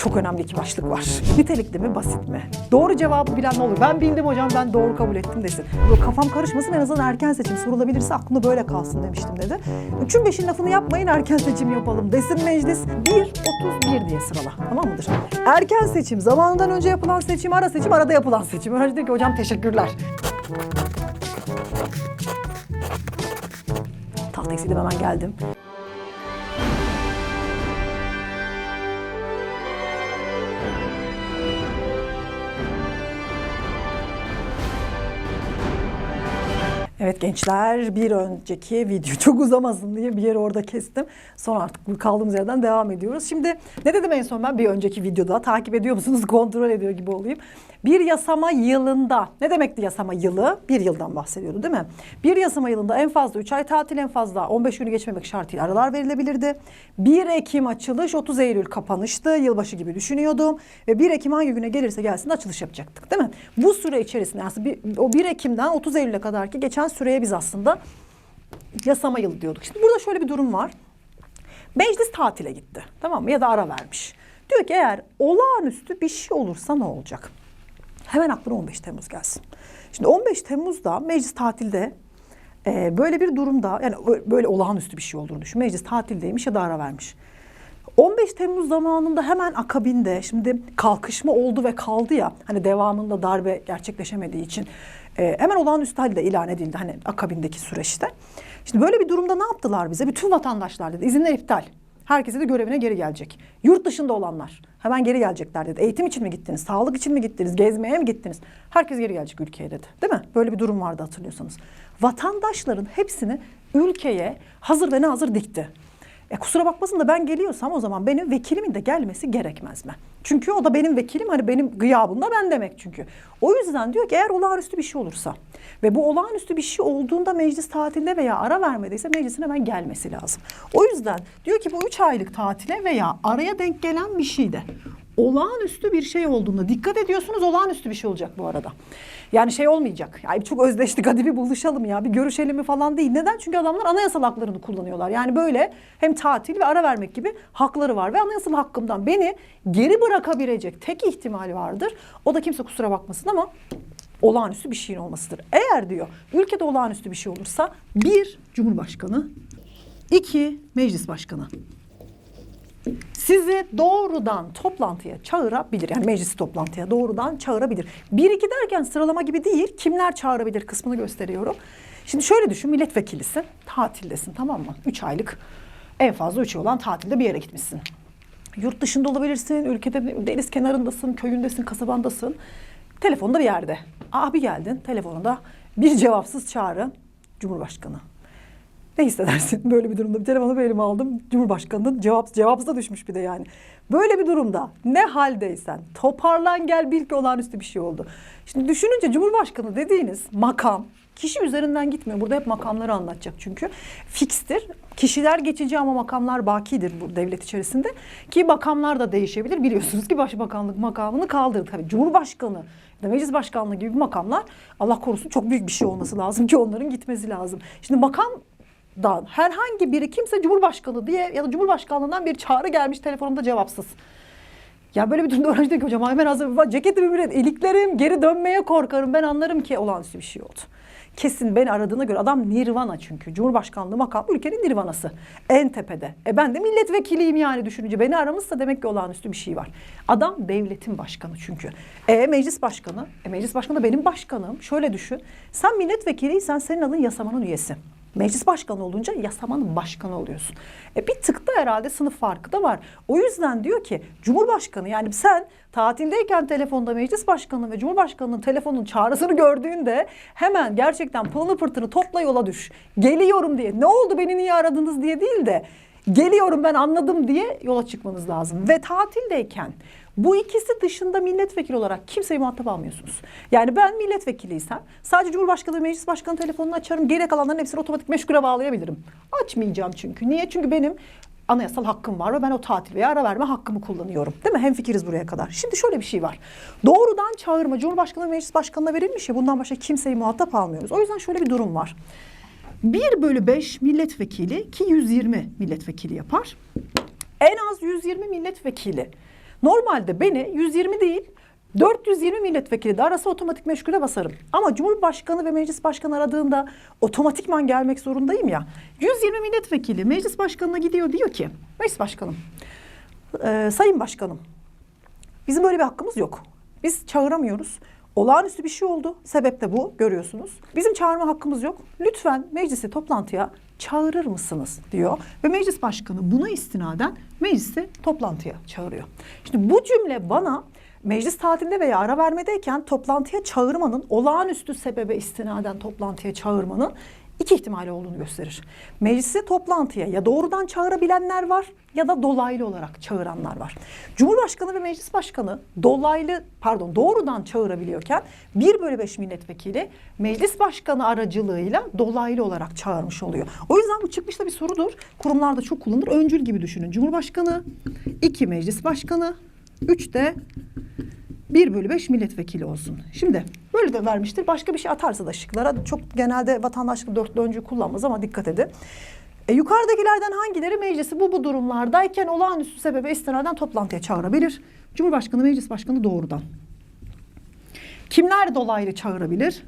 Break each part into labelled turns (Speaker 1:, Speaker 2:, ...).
Speaker 1: Çok önemli iki başlık var. Nitelikli mi, basit mi? Doğru cevabı bilen ne olur? Ben bildim hocam, ben doğru kabul ettim desin. Kafam karışmasın en azından erken seçim sorulabilirse aklımda böyle kalsın demiştim dedi. Üçün beşin lafını yapmayın erken seçim yapalım desin meclis. 1.31 diye sırala tamam mıdır? Erken seçim, zamanından önce yapılan seçim, ara seçim, arada yapılan seçim. Öğrenci diyor ki hocam teşekkürler. Taht eksildim hemen geldim. Evet gençler bir önceki video çok uzamasın diye bir yeri orada kestim. Sonra artık kaldığımız yerden devam ediyoruz. Şimdi ne dedim en son ben bir önceki videoda takip ediyor musunuz kontrol ediyor gibi olayım. Bir yasama yılında ne demekti yasama yılı? Bir yıldan bahsediyordu değil mi? Bir yasama yılında en fazla 3 ay tatil en fazla 15 günü geçmemek şartıyla aralar verilebilirdi. 1 Ekim açılış 30 Eylül kapanıştı. Yılbaşı gibi düşünüyordum. Ve 1 Ekim hangi güne gelirse gelsin açılış yapacaktık değil mi? Bu süre içerisinde aslında bir, o 1 Ekim'den 30 Eylül'e kadar ki geçen süreye biz aslında yasama yılı diyorduk. Şimdi burada şöyle bir durum var. Meclis tatile gitti. Tamam mı? Ya da ara vermiş. Diyor ki eğer olağanüstü bir şey olursa ne olacak? Hemen aklına 15 Temmuz gelsin. Şimdi 15 Temmuz'da meclis tatilde e, böyle bir durumda yani böyle olağanüstü bir şey olduğunu düşün. Meclis tatildeymiş ya da ara vermiş. 15 Temmuz zamanında hemen akabinde şimdi kalkışma oldu ve kaldı ya hani devamında darbe gerçekleşemediği için e, hemen olağanüstü halde ilan edildi hani akabindeki süreçte. Şimdi böyle bir durumda ne yaptılar bize? Bütün vatandaşlar dedi izinler iptal. Herkese de görevine geri gelecek. Yurt dışında olanlar hemen geri gelecekler dedi. Eğitim için mi gittiniz? Sağlık için mi gittiniz? Gezmeye mi gittiniz? Herkes geri gelecek ülkeye dedi. Değil mi? Böyle bir durum vardı hatırlıyorsanız. Vatandaşların hepsini ülkeye hazır ve nazır dikti. E kusura bakmasın da ben geliyorsam o zaman benim vekilimin de gelmesi gerekmez mi? Çünkü o da benim vekilim hani benim gıyabımda ben demek çünkü. O yüzden diyor ki eğer olağanüstü bir şey olursa ve bu olağanüstü bir şey olduğunda meclis tatilde veya ara vermediyse meclisin hemen gelmesi lazım. O yüzden diyor ki bu üç aylık tatile veya araya denk gelen bir şeyde olağanüstü bir şey olduğunda dikkat ediyorsunuz olağanüstü bir şey olacak bu arada. Yani şey olmayacak. Ya çok özleştik hadi bir buluşalım ya bir görüşelim mi falan değil. Neden? Çünkü adamlar anayasal haklarını kullanıyorlar. Yani böyle hem tatil ve ara vermek gibi hakları var. Ve anayasal hakkımdan beni geri bırakabilecek tek ihtimal vardır. O da kimse kusura bakmasın ama olağanüstü bir şeyin olmasıdır. Eğer diyor ülkede olağanüstü bir şey olursa bir Cumhurbaşkanı, iki Meclis Başkanı sizi doğrudan toplantıya çağırabilir. Yani meclis toplantıya doğrudan çağırabilir. Bir iki derken sıralama gibi değil. Kimler çağırabilir kısmını gösteriyorum. Şimdi şöyle düşün milletvekilisin. Tatildesin tamam mı? Üç aylık en fazla üç ay olan tatilde bir yere gitmişsin. Yurt dışında olabilirsin, ülkede deniz kenarındasın, köyündesin, kasabandasın. Telefonda bir yerde. Abi geldin telefonunda bir cevapsız çağrı Cumhurbaşkanı. Ne hissedersin böyle bir durumda? Bir telefonu elime aldım. Cumhurbaşkanının cevap, cevapsıza düşmüş bir de yani. Böyle bir durumda ne haldeysen toparlan gel bil ki olağanüstü bir şey oldu. Şimdi düşününce Cumhurbaşkanı dediğiniz makam kişi üzerinden gitmiyor. Burada hep makamları anlatacak çünkü. Fikstir. Kişiler geçici ama makamlar bakidir bu devlet içerisinde. Ki makamlar da değişebilir. Biliyorsunuz ki başbakanlık makamını kaldırdı. Tabii Cumhurbaşkanı ya da meclis başkanlığı gibi makamlar Allah korusun çok büyük bir şey olması lazım ki onların gitmesi lazım. Şimdi makam dan herhangi biri kimse Cumhurbaşkanı diye ya da Cumhurbaşkanlığından bir çağrı gelmiş telefonumda cevapsız. Ya böyle bir durumda öğrenci diyor ki hocam hemen hazır bile iliklerim geri dönmeye korkarım. Ben anlarım ki olağanüstü bir şey oldu. Kesin beni aradığına göre adam nirvana çünkü. Cumhurbaşkanlığı makam ülkenin nirvanası. En tepede. E ben de milletvekiliyim yani düşününce. Beni aramışsa demek ki olağanüstü bir şey var. Adam devletin başkanı çünkü. E meclis başkanı. E meclis başkanı da benim başkanım. Şöyle düşün. Sen milletvekiliysen senin adın yasamanın üyesi. Meclis başkanı olunca yasamanın başkanı oluyorsun. E bir tıkta herhalde sınıf farkı da var. O yüzden diyor ki Cumhurbaşkanı yani sen tatildeyken telefonda meclis başkanı ve Cumhurbaşkanının telefonun çağrısını gördüğünde hemen gerçekten pılını pırtını topla yola düş. Geliyorum diye. Ne oldu beni niye aradınız diye değil de geliyorum ben anladım diye yola çıkmanız lazım. Ve tatildeyken bu ikisi dışında milletvekili olarak kimseyi muhatap almıyorsunuz. Yani ben milletvekiliysem sadece Cumhurbaşkanı ve Meclis Başkanı telefonunu açarım. Geri kalanların hepsini otomatik meşgule bağlayabilirim. Açmayacağım çünkü. Niye? Çünkü benim anayasal hakkım var ve ben o tatil veya ara verme hakkımı kullanıyorum. Değil mi? Hem fikiriz buraya kadar. Şimdi şöyle bir şey var. Doğrudan çağırma Cumhurbaşkanı ve Meclis Başkanı'na verilmiş ya bundan başka kimseyi muhatap almıyoruz. O yüzden şöyle bir durum var. 1 bölü 5 milletvekili ki 120 milletvekili yapar. En az 120 milletvekili Normalde beni 120 değil 420 milletvekili de arası otomatik meşgule basarım. Ama Cumhurbaşkanı ve Meclis Başkanı aradığında otomatikman gelmek zorundayım ya. 120 milletvekili Meclis Başkanı'na gidiyor diyor ki Meclis Başkanım, e, Sayın Başkanım bizim böyle bir hakkımız yok. Biz çağıramıyoruz. Olağanüstü bir şey oldu. Sebep de bu görüyorsunuz. Bizim çağırma hakkımız yok. Lütfen meclisi toplantıya çağırır mısınız diyor. Ve meclis başkanı buna istinaden meclisi toplantıya çağırıyor. Şimdi bu cümle bana meclis tatilde veya ara vermedeyken toplantıya çağırmanın olağanüstü sebebe istinaden toplantıya çağırmanın iki ihtimali olduğunu gösterir. Meclisi toplantıya ya doğrudan çağırabilenler var ya da dolaylı olarak çağıranlar var. Cumhurbaşkanı ve meclis başkanı dolaylı pardon doğrudan çağırabiliyorken 1 bölü 5 milletvekili meclis başkanı aracılığıyla dolaylı olarak çağırmış oluyor. O yüzden bu çıkmış da bir sorudur. Kurumlarda çok kullanılır. Öncül gibi düşünün. Cumhurbaşkanı, 2 meclis başkanı, 3 de 1 bölü 5 milletvekili olsun. Şimdi böyle de vermiştir. Başka bir şey atarsa da şıklara çok genelde vatandaşlık dörtlü öncü kullanmaz ama dikkat edin. E, yukarıdakilerden hangileri meclisi bu bu durumlardayken olağanüstü sebebe istinaden toplantıya çağırabilir? Cumhurbaşkanı, meclis başkanı doğrudan. Kimler dolaylı çağırabilir?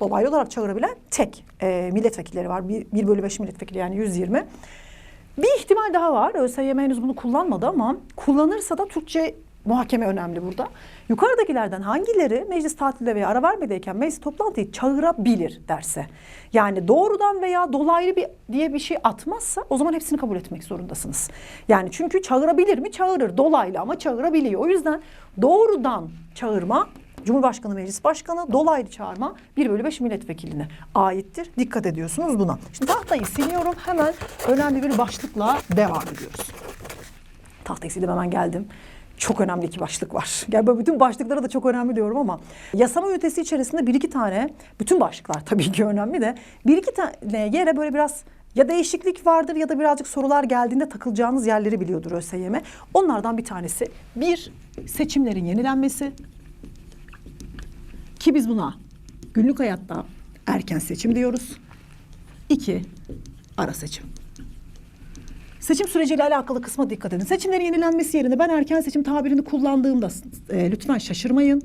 Speaker 1: Dolaylı olarak çağırabilen tek e, milletvekilleri var. 1 bölü 5 milletvekili yani 120. Bir ihtimal daha var. ÖSYM henüz bunu kullanmadı ama kullanırsa da Türkçe muhakeme önemli burada. Yukarıdakilerden hangileri meclis tatilde veya ara vermedeyken meclis toplantıyı çağırabilir derse. Yani doğrudan veya dolaylı bir diye bir şey atmazsa o zaman hepsini kabul etmek zorundasınız. Yani çünkü çağırabilir mi? Çağırır. Dolaylı ama çağırabiliyor. O yüzden doğrudan çağırma Cumhurbaşkanı Meclis Başkanı dolaylı çağırma 1 bölü 5 milletvekiline aittir. Dikkat ediyorsunuz buna. Şimdi tahtayı siliyorum. Hemen önemli bir başlıkla devam ediyoruz. Tahtayı sildim hemen geldim. Çok önemli iki başlık var. Yani böyle bütün başlıklara da çok önemli diyorum ama yasama ünitesi içerisinde bir iki tane, bütün başlıklar tabii ki önemli de bir iki tane yere böyle biraz ya değişiklik vardır ya da birazcık sorular geldiğinde takılacağınız yerleri biliyordur ÖSYM. Onlardan bir tanesi bir seçimlerin yenilenmesi ki biz buna günlük hayatta erken seçim diyoruz. İki ara seçim. Seçim süreciyle alakalı kısma dikkat edin. Seçimlerin yenilenmesi yerine ben erken seçim tabirini kullandığımda e, lütfen şaşırmayın.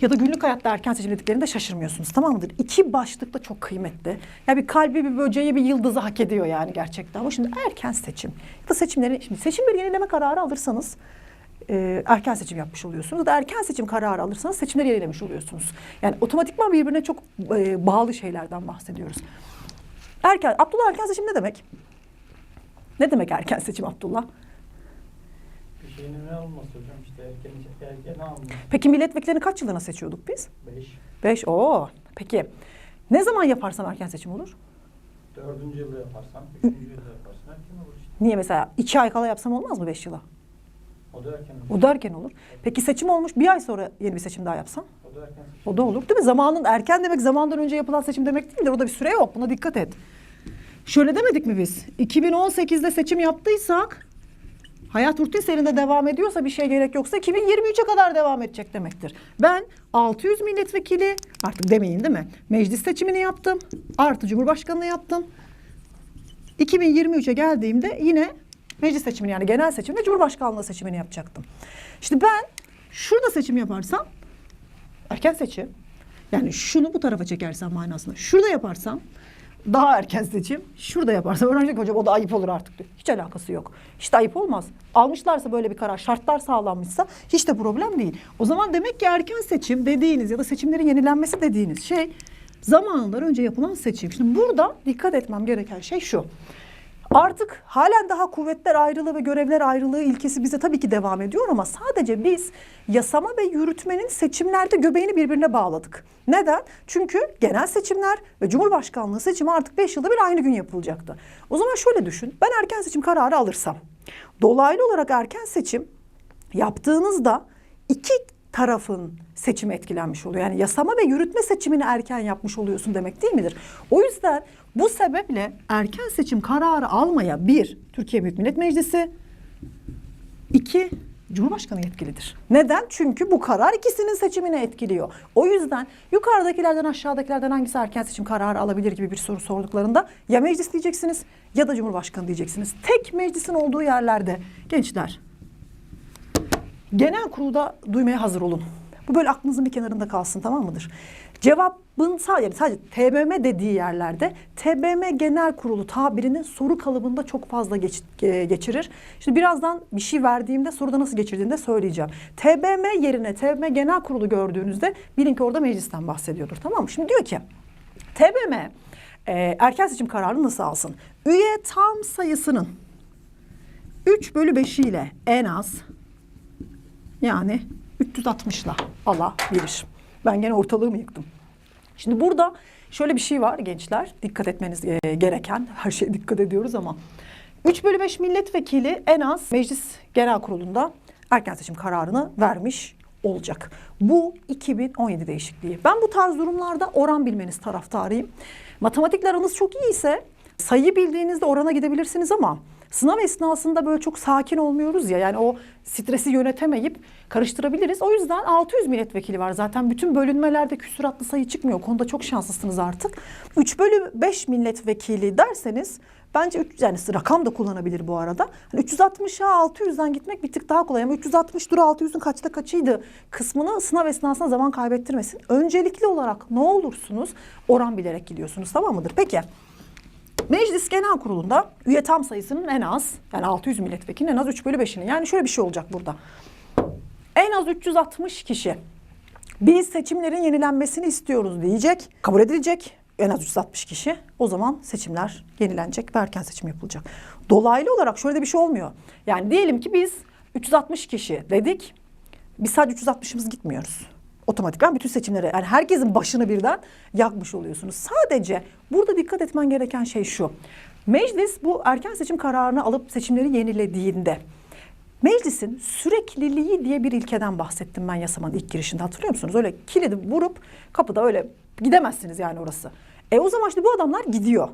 Speaker 1: Ya da günlük hayatta erken seçim dediklerinde şaşırmıyorsunuz tamam mıdır? İki başlık da çok kıymetli. Ya bir kalbi, bir böceği, bir yıldızı hak ediyor yani gerçekten. Ama şimdi erken seçim ya da seçimleri, şimdi seçimleri yenileme kararı alırsanız e, erken seçim yapmış oluyorsunuz. Ya da erken seçim kararı alırsanız seçimleri yenilemiş oluyorsunuz. Yani otomatikman birbirine çok e, bağlı şeylerden bahsediyoruz. Erken, Abdullah erken seçim ne demek? Ne demek erken seçim Abdullah?
Speaker 2: Bir şeyin olması hocam işte erken erken almış.
Speaker 1: Peki milletvekillerini kaç yılına seçiyorduk biz?
Speaker 2: Beş.
Speaker 1: Beş. Oo. Peki ne zaman yaparsam erken seçim olur?
Speaker 2: Dördüncü yılda yaparsan, üçüncü yılda yaparsan erken olur işte.
Speaker 1: Niye mesela iki ay kala yapsam olmaz mı beş yıla?
Speaker 2: O da erken olur.
Speaker 1: O da erken olur. Peki seçim olmuş bir ay sonra yeni bir seçim daha yapsam?
Speaker 2: O da erken seçim.
Speaker 1: O da olur değil mi? Zamanın erken demek zamandan önce yapılan seçim demek değildir. Orada bir süre yok. Buna dikkat et. Şöyle demedik mi biz? 2018'de seçim yaptıysak hayat rutin serinde devam ediyorsa bir şey gerek yoksa 2023'e kadar devam edecek demektir. Ben 600 milletvekili artık demeyin değil mi? Meclis seçimini yaptım. Artı Cumhurbaşkanlığı yaptım. 2023'e geldiğimde yine meclis seçimini yani genel seçimde Cumhurbaşkanlığı seçimini yapacaktım. İşte ben şurada seçim yaparsam erken seçim. Yani şunu bu tarafa çekersem manasında. Şurada yaparsam daha erken seçim. Şurada yaparsam öğrenci diyor hocam o da ayıp olur artık diyor. Hiç alakası yok. Hiç de ayıp olmaz. Almışlarsa böyle bir karar, şartlar sağlanmışsa hiç de problem değil. O zaman demek ki erken seçim dediğiniz ya da seçimlerin yenilenmesi dediğiniz şey zamanlar önce yapılan seçim. Şimdi burada dikkat etmem gereken şey şu. Artık halen daha kuvvetler ayrılığı ve görevler ayrılığı ilkesi bize tabii ki devam ediyor ama sadece biz yasama ve yürütmenin seçimlerde göbeğini birbirine bağladık. Neden? Çünkü genel seçimler ve Cumhurbaşkanlığı seçimi artık 5 yılda bir aynı gün yapılacaktı. O zaman şöyle düşün. Ben erken seçim kararı alırsam dolaylı olarak erken seçim yaptığınızda iki tarafın seçimi etkilenmiş oluyor. Yani yasama ve yürütme seçimini erken yapmış oluyorsun demek değil midir? O yüzden bu sebeple erken seçim kararı almaya bir, Türkiye Büyük Millet Meclisi, iki, Cumhurbaşkanı yetkilidir. Neden? Çünkü bu karar ikisinin seçimini etkiliyor. O yüzden yukarıdakilerden aşağıdakilerden hangisi erken seçim kararı alabilir gibi bir soru sorduklarında ya meclis diyeceksiniz ya da Cumhurbaşkanı diyeceksiniz. Tek meclisin olduğu yerlerde gençler Genel kurulda duymaya hazır olun. Bu böyle aklınızın bir kenarında kalsın tamam mıdır? Cevabın sadece, sadece TBM dediği yerlerde TBM Genel Kurulu tabirini soru kalıbında çok fazla geç- e, geçirir. Şimdi birazdan bir şey verdiğimde soruda nasıl geçirdiğini de söyleyeceğim. TBM yerine TBM Genel Kurulu gördüğünüzde bilin ki orada meclisten bahsediyordur tamam mı? Şimdi diyor ki TBM e, erken seçim kararını nasıl alsın? Üye tam sayısının 3 bölü 5 ile en az yani 360'la alabilir. Ben gene ortalığı mı yıktım? Şimdi burada şöyle bir şey var gençler. Dikkat etmeniz e, gereken. Her şeye dikkat ediyoruz ama. 3 bölü 5 milletvekili en az meclis genel kurulunda erken seçim kararını vermiş olacak. Bu 2017 değişikliği. Ben bu tarz durumlarda oran bilmeniz taraftarıyım. Matematikler aranız çok iyi ise sayı bildiğinizde orana gidebilirsiniz ama sınav esnasında böyle çok sakin olmuyoruz ya. Yani o stresi yönetemeyip karıştırabiliriz. O yüzden 600 milletvekili var. Zaten bütün bölünmelerde küsuratlı sayı çıkmıyor. O konuda çok şanslısınız artık. 3 bölü 5 milletvekili derseniz bence üç, yani rakam da kullanabilir bu arada. Hani 360'a 600'den gitmek bir tık daha kolay ama 360 dur 600'ün kaçta kaçıydı kısmını sınav esnasında zaman kaybettirmesin. Öncelikli olarak ne olursunuz oran bilerek gidiyorsunuz tamam mıdır? Peki Meclis Genel Kurulu'nda üye tam sayısının en az yani 600 milletvekilinin en az 3 bölü 5'inin yani şöyle bir şey olacak burada. En az 360 kişi biz seçimlerin yenilenmesini istiyoruz diyecek. Kabul edilecek. En az 360 kişi. O zaman seçimler yenilenecek ve erken seçim yapılacak. Dolaylı olarak şöyle de bir şey olmuyor. Yani diyelim ki biz 360 kişi dedik. Biz sadece 360'ımız gitmiyoruz. Otomatikman bütün seçimlere yani herkesin başını birden yakmış oluyorsunuz. Sadece burada dikkat etmen gereken şey şu. Meclis bu erken seçim kararını alıp seçimleri yenilediğinde Meclisin sürekliliği diye bir ilkeden bahsettim ben yasamanın ilk girişinde hatırlıyor musunuz? Öyle kilidi vurup kapıda öyle gidemezsiniz yani orası. E o zaman işte bu adamlar gidiyor.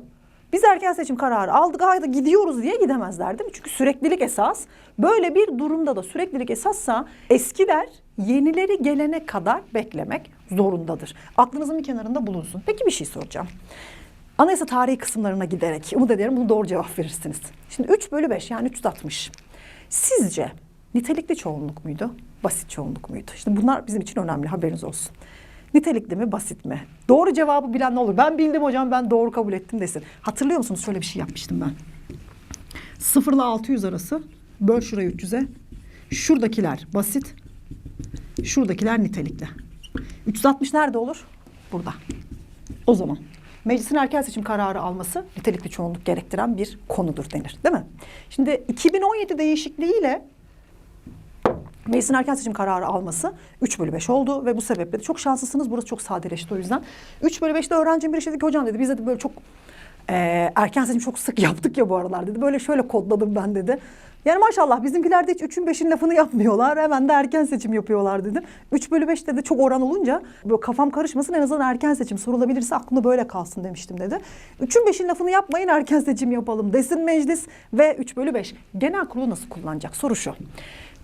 Speaker 1: Biz erken seçim kararı aldık haydi gidiyoruz diye gidemezler değil mi? Çünkü süreklilik esas. Böyle bir durumda da süreklilik esassa eskiler yenileri gelene kadar beklemek zorundadır. Aklınızın bir kenarında bulunsun. Peki bir şey soracağım. Anayasa tarihi kısımlarına giderek umut ederim bunu doğru cevap verirsiniz. Şimdi 3 bölü 5 yani 360. Sizce nitelikli çoğunluk muydu? Basit çoğunluk muydu? İşte bunlar bizim için önemli haberiniz olsun. Nitelikli mi, basit mi? Doğru cevabı bilen ne olur? Ben bildim hocam, ben doğru kabul ettim desin. Hatırlıyor musunuz? Şöyle bir şey yapmıştım ben. 0 ile 600 arası. Böl şurayı 300'e. Şuradakiler basit. Şuradakiler nitelikli. 360 nerede olur? Burada. O zaman meclisin erken seçim kararı alması nitelikli çoğunluk gerektiren bir konudur denir. Değil mi? Şimdi 2017 değişikliğiyle Meclisin erken seçim kararı alması 3 bölü 5 oldu ve bu sebeple de çok şanslısınız. Burası çok sadeleşti o yüzden. 3 bölü 5'te öğrencim bir şey dedi ki hocam dedi biz de böyle çok e, erken seçim çok sık yaptık ya bu aralar dedi. Böyle şöyle kodladım ben dedi. Yani maşallah bizimkiler de hiç 3'ün 5'in lafını yapmıyorlar. Hemen de erken seçim yapıyorlar dedim. 3 bölü 5 dedi çok oran olunca böyle kafam karışmasın en azından erken seçim sorulabilirse aklımda böyle kalsın demiştim dedi. 3'ün 5'in lafını yapmayın erken seçim yapalım desin meclis ve 3 bölü 5. Genel kurulu nasıl kullanacak? Soru şu.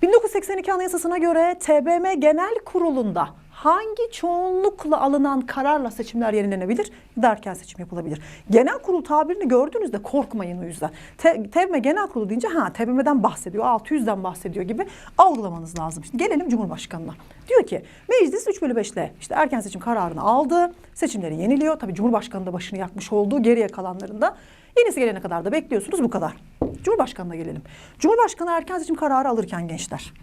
Speaker 1: 1982 Anayasası'na göre TBMM Genel Kurulu'nda hangi çoğunlukla alınan kararla seçimler yenilenebilir ya erken seçim yapılabilir? Genel kurul tabirini gördüğünüzde korkmayın o yüzden. Te, TBMM Genel Kurulu deyince ha TBMM'den bahsediyor, 600'den bahsediyor gibi algılamanız lazım. Şimdi gelelim Cumhurbaşkanı'na. Diyor ki meclis 3 bölü 5 ile işte erken seçim kararını aldı. Seçimleri yeniliyor. Tabii Cumhurbaşkanı da başını yakmış olduğu geriye kalanlarında. Yenisi gelene kadar da bekliyorsunuz bu kadar. Cumhurbaşkanına gelelim. Cumhurbaşkanı erken seçim kararı alırken gençler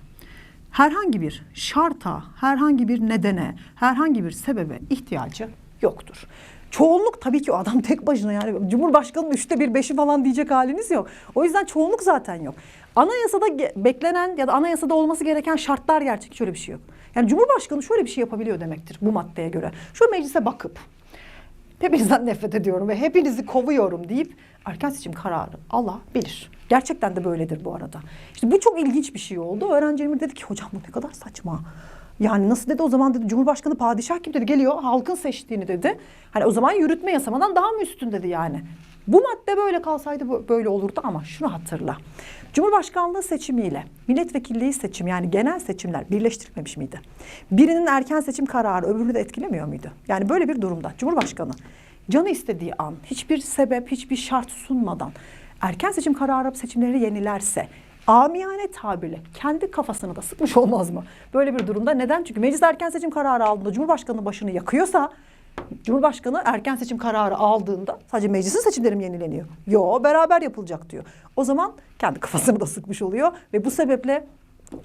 Speaker 1: herhangi bir şarta, herhangi bir nedene, herhangi bir sebebe ihtiyacı yoktur. Çoğunluk tabii ki o adam tek başına yani Cumhurbaşkanı'nın üçte bir beşi falan diyecek haliniz yok. O yüzden çoğunluk zaten yok. Anayasada beklenen ya da anayasada olması gereken şartlar gerçek. Şöyle bir şey yok. Yani Cumhurbaşkanı şöyle bir şey yapabiliyor demektir bu maddeye göre. Şu meclise bakıp hepinizden nefret ediyorum ve hepinizi kovuyorum deyip erken seçim kararı Allah bilir. Gerçekten de böyledir bu arada. İşte bu çok ilginç bir şey oldu. Öğrenci Emir dedi ki hocam bu ne kadar saçma. Yani nasıl dedi o zaman dedi Cumhurbaşkanı padişah gibi dedi geliyor halkın seçtiğini dedi. Hani o zaman yürütme yasamadan daha mı üstün dedi yani. Bu madde böyle kalsaydı böyle olurdu ama şunu hatırla. Cumhurbaşkanlığı seçimiyle milletvekilliği seçim yani genel seçimler birleştirilmemiş miydi? Birinin erken seçim kararı öbürünü de etkilemiyor muydu? Yani böyle bir durumda Cumhurbaşkanı canı istediği an hiçbir sebep hiçbir şart sunmadan erken seçim kararı seçimleri yenilerse amiyane tabirle kendi kafasını da sıkmış olmaz mı? Böyle bir durumda neden? Çünkü meclis erken seçim kararı aldığında Cumhurbaşkanı başını yakıyorsa Cumhurbaşkanı erken seçim kararı aldığında sadece meclisin seçimleri mi yenileniyor? Yo beraber yapılacak diyor. O zaman kendi kafasını da sıkmış oluyor ve bu sebeple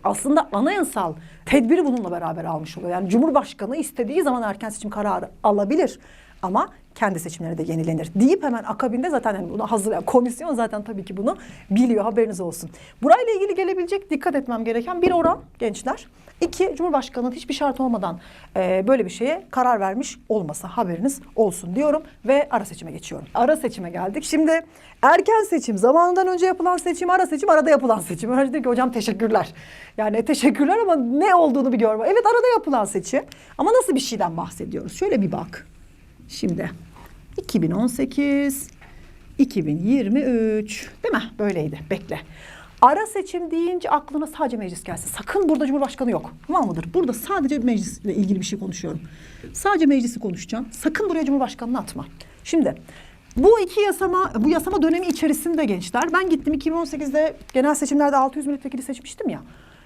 Speaker 1: aslında anayasal tedbiri bununla beraber almış oluyor. Yani Cumhurbaşkanı istediği zaman erken seçim kararı alabilir ama kendi seçimleri de yenilenir deyip hemen akabinde zaten yani bunu hazır komisyon zaten tabii ki bunu biliyor haberiniz olsun. Burayla ilgili gelebilecek dikkat etmem gereken bir oran gençler. İki Cumhurbaşkanı'nın hiçbir şart olmadan e, böyle bir şeye karar vermiş olmasa haberiniz olsun diyorum ve ara seçime geçiyorum. Ara seçime geldik. Şimdi erken seçim zamanından önce yapılan seçim ara seçim arada yapılan seçim. Öğrenci diyor ki hocam teşekkürler. Yani teşekkürler ama ne olduğunu biliyorum. Evet arada yapılan seçim ama nasıl bir şeyden bahsediyoruz? Şöyle bir bak. Şimdi 2018, 2023 değil mi? Böyleydi. Bekle. Ara seçim deyince aklına sadece meclis gelsin. Sakın burada Cumhurbaşkanı yok. Tamam mıdır? Burada sadece meclisle ilgili bir şey konuşuyorum. Sadece meclisi konuşacağım. Sakın buraya Cumhurbaşkanını atma. Şimdi bu iki yasama, bu yasama dönemi içerisinde gençler. Ben gittim 2018'de genel seçimlerde 600 milletvekili seçmiştim ya.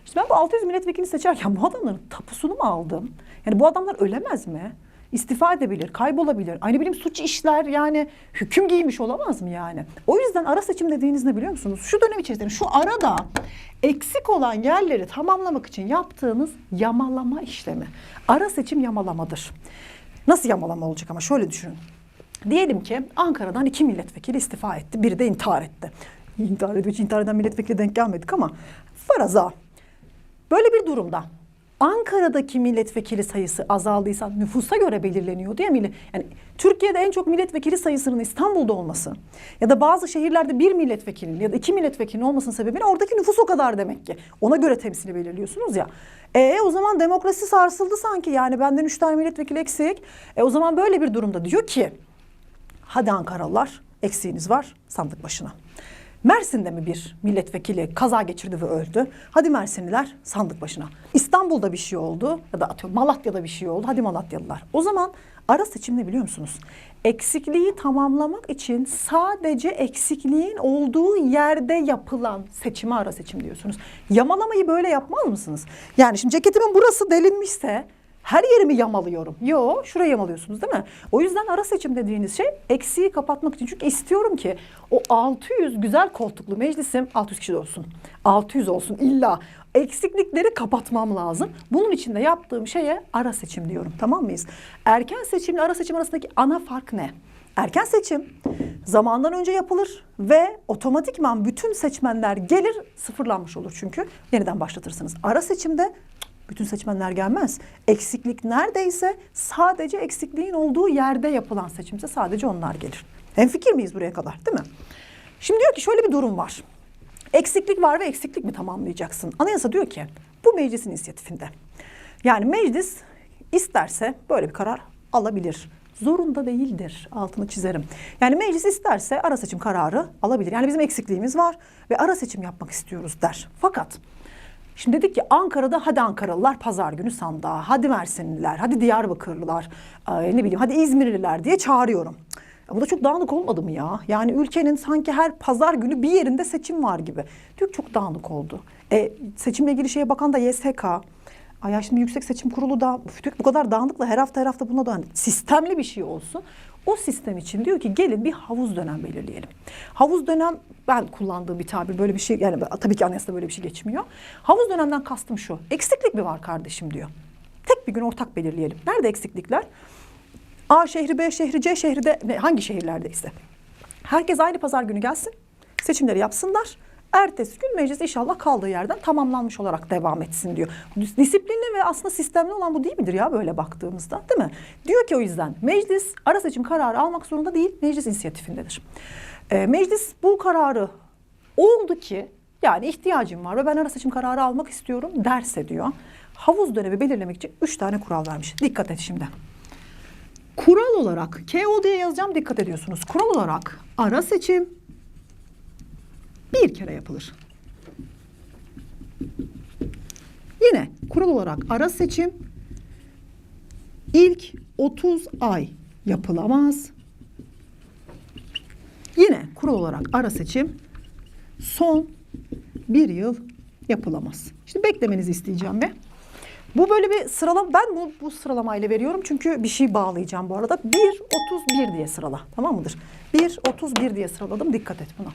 Speaker 1: İşte ben bu 600 milletvekili seçerken bu adamların tapusunu mu aldım? Yani bu adamlar ölemez mi? İstifa edebilir, kaybolabilir. Aynı bileyim suç işler yani hüküm giymiş olamaz mı yani? O yüzden ara seçim dediğiniz ne biliyor musunuz? Şu dönem içerisinde şu arada eksik olan yerleri tamamlamak için yaptığınız yamalama işlemi. Ara seçim yamalamadır. Nasıl yamalama olacak ama şöyle düşünün. Diyelim ki Ankara'dan iki milletvekili istifa etti. Biri de intihar etti. İntihar. Hiç intihar eden milletvekili denk gelmedik ama faraza. Böyle bir durumda Ankara'daki milletvekili sayısı azaldıysa nüfusa göre belirleniyor değil mi? Yani Türkiye'de en çok milletvekili sayısının İstanbul'da olması ya da bazı şehirlerde bir milletvekilinin ya da iki milletvekilinin olmasının sebebiyle oradaki nüfus o kadar demek ki. Ona göre temsili belirliyorsunuz ya. E o zaman demokrasi sarsıldı sanki yani benden üç tane milletvekili eksik. E o zaman böyle bir durumda diyor ki hadi Ankaralılar eksiğiniz var sandık başına. Mersin'de mi bir milletvekili kaza geçirdi ve öldü? Hadi Mersinliler sandık başına. İstanbul'da bir şey oldu ya da atıyorum Malatya'da bir şey oldu. Hadi Malatyalılar. O zaman ara seçim ne biliyor musunuz? Eksikliği tamamlamak için sadece eksikliğin olduğu yerde yapılan seçime ara seçim diyorsunuz. Yamalamayı böyle yapmaz mısınız? Yani şimdi ceketimin burası delinmişse her yerimi yamalıyorum. Yo, şurayı yamalıyorsunuz değil mi? O yüzden ara seçim dediğiniz şey eksiği kapatmak için. Çünkü istiyorum ki o 600 güzel koltuklu meclisim 600 kişi olsun. 600 olsun illa. Eksiklikleri kapatmam lazım. Bunun için de yaptığım şeye ara seçim diyorum. Tamam mıyız? Erken seçimle ara seçim arasındaki ana fark ne? Erken seçim zamandan önce yapılır ve otomatikman bütün seçmenler gelir sıfırlanmış olur çünkü yeniden başlatırsınız. Ara seçimde bütün seçmenler gelmez. Eksiklik neredeyse sadece eksikliğin olduğu yerde yapılan seçimse sadece onlar gelir. Hem fikir miyiz buraya kadar değil mi? Şimdi diyor ki şöyle bir durum var. Eksiklik var ve eksiklik mi tamamlayacaksın? Anayasa diyor ki bu meclisin inisiyatifinde. Yani meclis isterse böyle bir karar alabilir. Zorunda değildir. Altını çizerim. Yani meclis isterse ara seçim kararı alabilir. Yani bizim eksikliğimiz var ve ara seçim yapmak istiyoruz der. Fakat Şimdi dedik ki Ankara'da hadi Ankaralılar pazar günü sandığa, hadi Mersinliler, hadi Diyarbakırlılar, ne bileyim hadi İzmirliler diye çağırıyorum. Ya bu da çok dağınık olmadı mı ya? Yani ülkenin sanki her pazar günü bir yerinde seçim var gibi. Diyor çok dağınık oldu. E, seçimle ilgili şeye bakan da YSK. Ay ya şimdi Yüksek Seçim Kurulu da ki bu kadar dağınıkla her hafta her hafta buna da hani sistemli bir şey olsun. O sistem için diyor ki gelin bir havuz dönem belirleyelim. Havuz dönem ben kullandığım bir tabir böyle bir şey yani tabii ki anayasada böyle bir şey geçmiyor. Havuz dönemden kastım şu. Eksiklik mi var kardeşim diyor. Tek bir gün ortak belirleyelim. Nerede eksiklikler? A şehri, B şehri, C şehri de ne, hangi şehirlerdeyse. Herkes aynı pazar günü gelsin. Seçimleri yapsınlar. Ertesi gün meclis inşallah kaldığı yerden tamamlanmış olarak devam etsin diyor. Disiplinli ve aslında sistemli olan bu değil midir ya böyle baktığımızda değil mi? Diyor ki o yüzden meclis ara seçim kararı almak zorunda değil, meclis inisiyatifindedir. Ee, meclis bu kararı oldu ki yani ihtiyacım var ve ben ara seçim kararı almak istiyorum derse diyor. Havuz dönemi belirlemek için üç tane kural vermiş. Dikkat et şimdi. Kural olarak, KO diye yazacağım dikkat ediyorsunuz. Kural olarak ara seçim bir kere yapılır. Yine kural olarak ara seçim ilk 30 ay yapılamaz. Yine kural olarak ara seçim son bir yıl yapılamaz. Şimdi beklemenizi isteyeceğim be. Bu böyle bir sıralama. Ben bu, bu sıralamayla veriyorum çünkü bir şey bağlayacağım bu arada. 1.31 diye sırala. Tamam mıdır? 1.31 diye sıraladım. Dikkat et buna.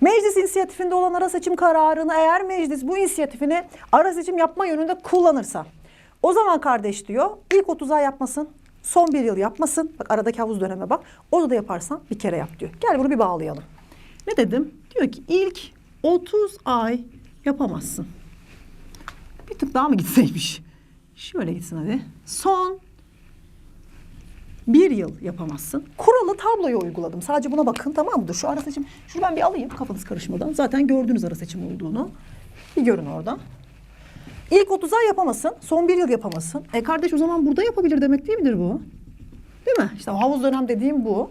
Speaker 1: Meclis inisiyatifinde olan ara seçim kararını eğer meclis bu inisiyatifini ara seçim yapma yönünde kullanırsa o zaman kardeş diyor ilk 30 ay yapmasın. Son bir yıl yapmasın. Bak aradaki havuz döneme bak. Onu da yaparsan bir kere yap diyor. Gel bunu bir bağlayalım. Ne dedim? Diyor ki ilk 30 ay yapamazsın. Bir tık daha mı gitseymiş? Şöyle gitsin hadi. Son bir yıl yapamazsın. Kuralı tabloya uyguladım. Sadece buna bakın tamam mıdır? Şu ara seçim, şunu ben bir alayım kafanız karışmadan. Zaten gördünüz ara seçim olduğunu. Bir görün orada. İlk 30 ay yapamasın, son bir yıl yapamasın. E kardeş o zaman burada yapabilir demek değil midir bu? Değil mi? İşte havuz dönem dediğim bu.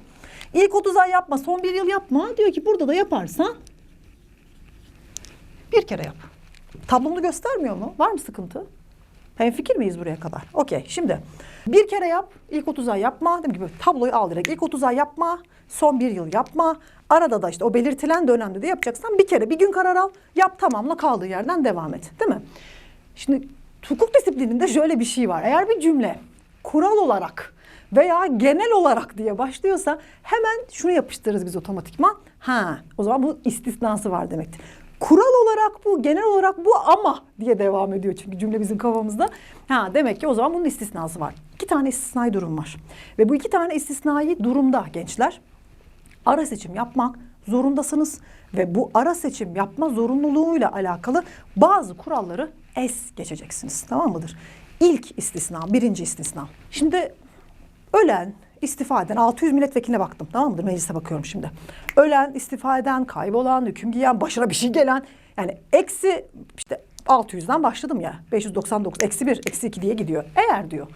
Speaker 1: İlk 30 ay yapma, son bir yıl yapma. Diyor ki burada da yaparsan bir kere yap. Tablomunu göstermiyor mu? Var mı sıkıntı? Hemfikir miyiz buraya kadar? Okey. Şimdi bir kere yap. ilk 30 ay yapma. Dediğim gibi tabloyu al direkt. İlk 30 ay yapma. Son bir yıl yapma. Arada da işte o belirtilen dönemde de yapacaksan bir kere bir gün karar al. Yap tamamla kaldığı yerden devam et. Değil mi? Şimdi hukuk disiplininde şöyle bir şey var. Eğer bir cümle kural olarak veya genel olarak diye başlıyorsa hemen şunu yapıştırırız biz otomatikman. Ha o zaman bu istisnası var demektir. Kural olarak bu, genel olarak bu ama diye devam ediyor çünkü cümle bizim kafamızda. Ha demek ki o zaman bunun istisnası var. İki tane istisnai durum var. Ve bu iki tane istisnai durumda gençler ara seçim yapmak zorundasınız ve bu ara seçim yapma zorunluluğuyla alakalı bazı kuralları es geçeceksiniz. Tamam mıdır? İlk istisna, birinci istisna. Şimdi ölen, istifa eden 600 milletvekiline baktım. Tamam mıdır? Meclise bakıyorum şimdi. Ölen, istifa eden, kaybolan, hüküm giyen, başına bir şey gelen. Yani eksi işte 600'den başladım ya. 599, eksi 1, eksi 2 diye gidiyor. Eğer diyor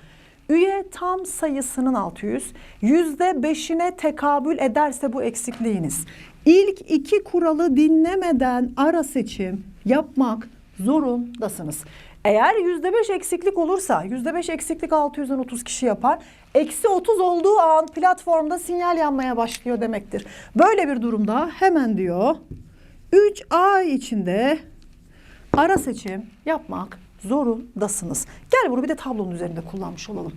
Speaker 1: üye tam sayısının 600 yüzde beşine tekabül ederse bu eksikliğiniz. İlk iki kuralı dinlemeden ara seçim yapmak zorundasınız. Eğer yüzde beş eksiklik olursa, yüzde beş eksiklik 600'den 30 kişi yapar. Eksi 30 olduğu an platformda sinyal yanmaya başlıyor demektir. Böyle bir durumda hemen diyor 3 ay içinde ara seçim yapmak zorundasınız. Gel bunu bir de tablonun üzerinde kullanmış olalım.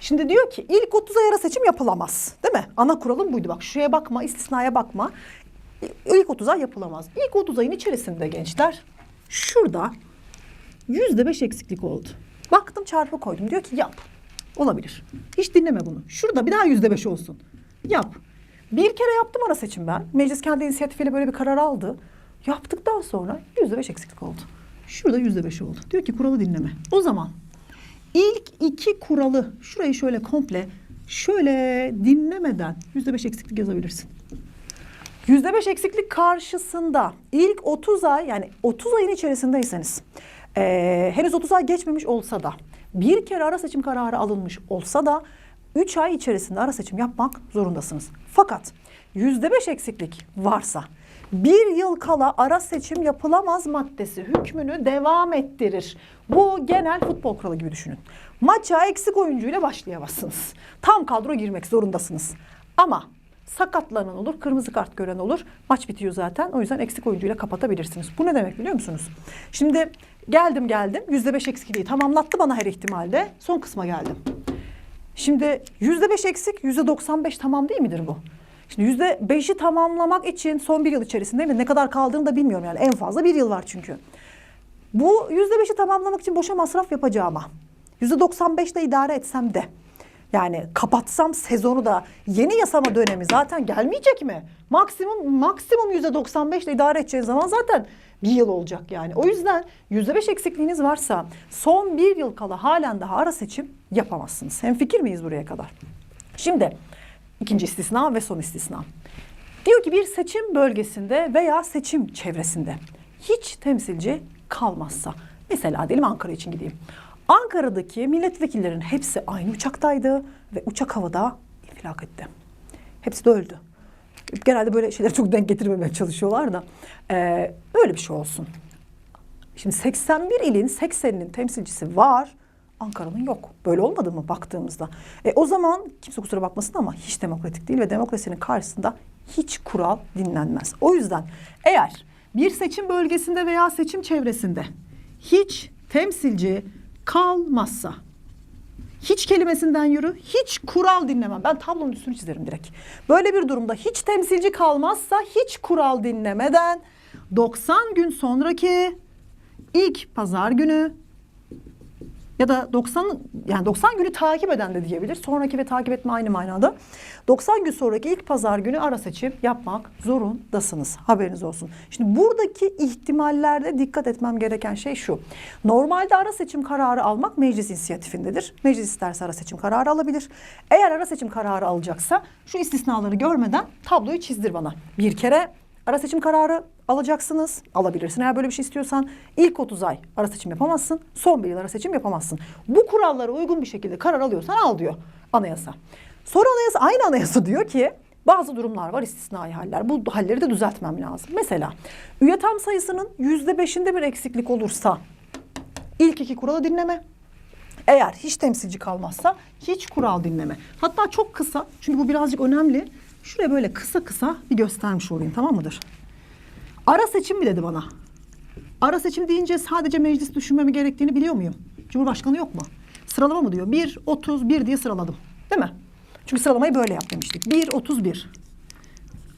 Speaker 1: Şimdi diyor ki ilk 30 ay ara seçim yapılamaz. Değil mi? Ana kuralım buydu. Bak şuraya bakma, istisnaya bakma. İlk 30 ay yapılamaz. İlk 30 ayın içerisinde gençler şurada yüzde beş eksiklik oldu. Baktım çarpı koydum. Diyor ki yap. Olabilir. Hiç dinleme bunu. Şurada bir daha yüzde beş olsun. Yap. Bir kere yaptım ara seçim ben. Meclis kendi inisiyatifiyle böyle bir karar aldı. Yaptıktan sonra yüzde beş eksiklik oldu. Şurada yüzde beş oldu. Diyor ki kuralı dinleme. O zaman ilk iki kuralı şurayı şöyle komple şöyle dinlemeden yüzde beş eksiklik yazabilirsin. Yüzde beş eksiklik karşısında ilk 30 ay yani 30 ayın içerisindeyseniz eee, henüz 30 ay geçmemiş olsa da bir kere ara seçim kararı alınmış olsa da 3 ay içerisinde ara seçim yapmak zorundasınız. Fakat yüzde beş eksiklik varsa bir yıl kala ara seçim yapılamaz maddesi hükmünü devam ettirir. Bu genel futbol kuralı gibi düşünün. Maça eksik oyuncuyla başlayamazsınız. Tam kadro girmek zorundasınız. Ama sakatlanan olur, kırmızı kart gören olur. Maç bitiyor zaten. O yüzden eksik oyuncuyla kapatabilirsiniz. Bu ne demek biliyor musunuz? Şimdi geldim geldim. Yüzde beş eksikliği tamamlattı bana her ihtimalde. Son kısma geldim. Şimdi yüzde beş eksik, yüzde doksan beş tamam değil midir bu? Şimdi yüzde beşi tamamlamak için son bir yıl içerisinde mi ne kadar kaldığını da bilmiyorum yani en fazla bir yıl var çünkü. Bu yüzde beşi tamamlamak için boşa masraf yapacağıma yüzde doksan beşle idare etsem de yani kapatsam sezonu da yeni yasama dönemi zaten gelmeyecek mi? Maksimum maksimum yüzde doksan beşle idare edeceğiniz zaman zaten bir yıl olacak yani. O yüzden yüzde beş eksikliğiniz varsa son bir yıl kala halen daha ara seçim yapamazsınız. Hem fikir miyiz buraya kadar? Şimdi ikinci istisna ve son istisna. Diyor ki bir seçim bölgesinde veya seçim çevresinde hiç temsilci kalmazsa. Mesela diyelim Ankara için gideyim. Ankara'daki milletvekillerin hepsi aynı uçaktaydı ve uçak havada infilak etti. Hepsi de öldü. Genelde böyle şeyleri çok denk getirmemeye çalışıyorlar da. Ee, öyle bir şey olsun. Şimdi 81 ilin 80'inin temsilcisi var. Ankara'nın yok. Böyle olmadı mı baktığımızda? E, o zaman kimse kusura bakmasın ama hiç demokratik değil ve demokrasinin karşısında hiç kural dinlenmez. O yüzden eğer bir seçim bölgesinde veya seçim çevresinde hiç temsilci kalmazsa hiç kelimesinden yürü, hiç kural dinlemem. Ben tablonun üstünü çizerim direkt. Böyle bir durumda hiç temsilci kalmazsa hiç kural dinlemeden 90 gün sonraki ilk pazar günü ya da 90 yani 90 günü takip eden de diyebilir. Sonraki ve takip etme aynı manada. 90 gün sonraki ilk pazar günü ara seçim yapmak zorundasınız. Haberiniz olsun. Şimdi buradaki ihtimallerde dikkat etmem gereken şey şu. Normalde ara seçim kararı almak meclis inisiyatifindedir. Meclis isterse ara seçim kararı alabilir. Eğer ara seçim kararı alacaksa şu istisnaları görmeden tabloyu çizdir bana. Bir kere Ara seçim kararı alacaksınız. Alabilirsin eğer böyle bir şey istiyorsan. İlk 30 ay ara seçim yapamazsın. Son bir yıl ara seçim yapamazsın. Bu kurallara uygun bir şekilde karar alıyorsan al diyor anayasa. Sonra anayasa aynı anayasa diyor ki bazı durumlar var istisnai haller. Bu halleri de düzeltmem lazım. Mesela üye tam sayısının yüzde beşinde bir eksiklik olursa ilk iki kuralı dinleme. Eğer hiç temsilci kalmazsa hiç kural dinleme. Hatta çok kısa çünkü bu birazcık önemli. Şuraya böyle kısa kısa bir göstermiş olayım tamam mıdır? Ara seçim mi dedi bana? Ara seçim deyince sadece meclis düşünmemi gerektiğini biliyor muyum? Cumhurbaşkanı yok mu? Sıralama mı diyor? 1, 31 diye sıraladım. Değil mi? Çünkü sıralamayı böyle yap demiştik. 1, 31.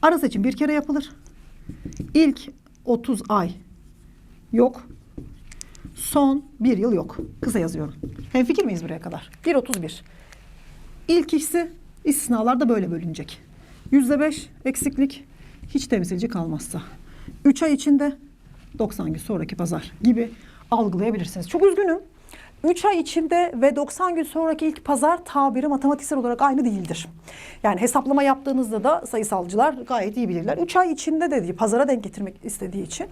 Speaker 1: Ara seçim bir kere yapılır. İlk 30 ay yok. Son bir yıl yok. Kısa yazıyorum. Hem fikir miyiz buraya kadar? 1.31. İlk ikisi istisnalar da böyle bölünecek. Yüzde beş eksiklik hiç temsilci kalmazsa. Üç ay içinde 90 gün sonraki pazar gibi algılayabilirsiniz. Çok üzgünüm. 3 ay içinde ve 90 gün sonraki ilk pazar tabiri matematiksel olarak aynı değildir. Yani hesaplama yaptığınızda da sayısalcılar gayet iyi bilirler. 3 ay içinde dediği pazara denk getirmek istediği için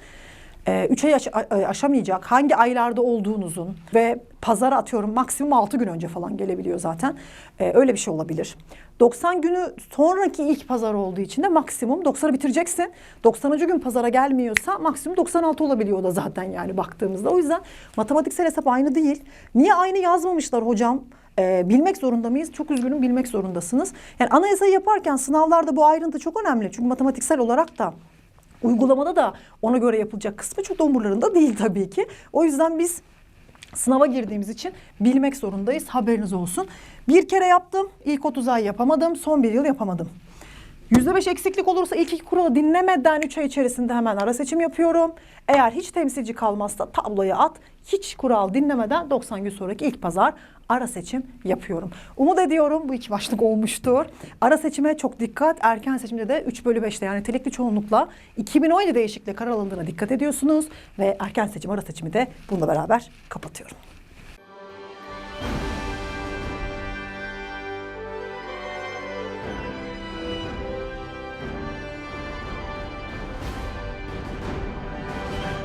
Speaker 1: 3 ay aş- a- aşamayacak hangi aylarda olduğunuzun ve pazara atıyorum maksimum 6 gün önce falan gelebiliyor zaten. Ee, öyle bir şey olabilir. 90 günü sonraki ilk pazar olduğu için de maksimum 90'ı bitireceksin. 90. gün pazara gelmiyorsa maksimum 96 olabiliyor da zaten yani baktığımızda. O yüzden matematiksel hesap aynı değil. Niye aynı yazmamışlar hocam? Ee, bilmek zorunda mıyız? Çok üzgünüm bilmek zorundasınız. Yani anayasayı yaparken sınavlarda bu ayrıntı çok önemli. Çünkü matematiksel olarak da Uygulamada da ona göre yapılacak kısmı çok da umurlarında değil tabii ki. O yüzden biz sınava girdiğimiz için bilmek zorundayız. Haberiniz olsun. Bir kere yaptım. ilk 30 ay yapamadım. Son bir yıl yapamadım. %5 eksiklik olursa ilk iki kuralı dinlemeden 3 ay içerisinde hemen ara seçim yapıyorum. Eğer hiç temsilci kalmazsa tabloya at. Hiç kural dinlemeden 90 gün sonraki ilk pazar ara seçim yapıyorum. Umut ediyorum bu iki başlık olmuştur. Ara seçime çok dikkat. Erken seçimde de 3 bölü 5'te yani nitelikli çoğunlukla 2017 değişikliğe karar alındığına dikkat ediyorsunuz. Ve erken seçim ara seçimi de bununla beraber kapatıyorum.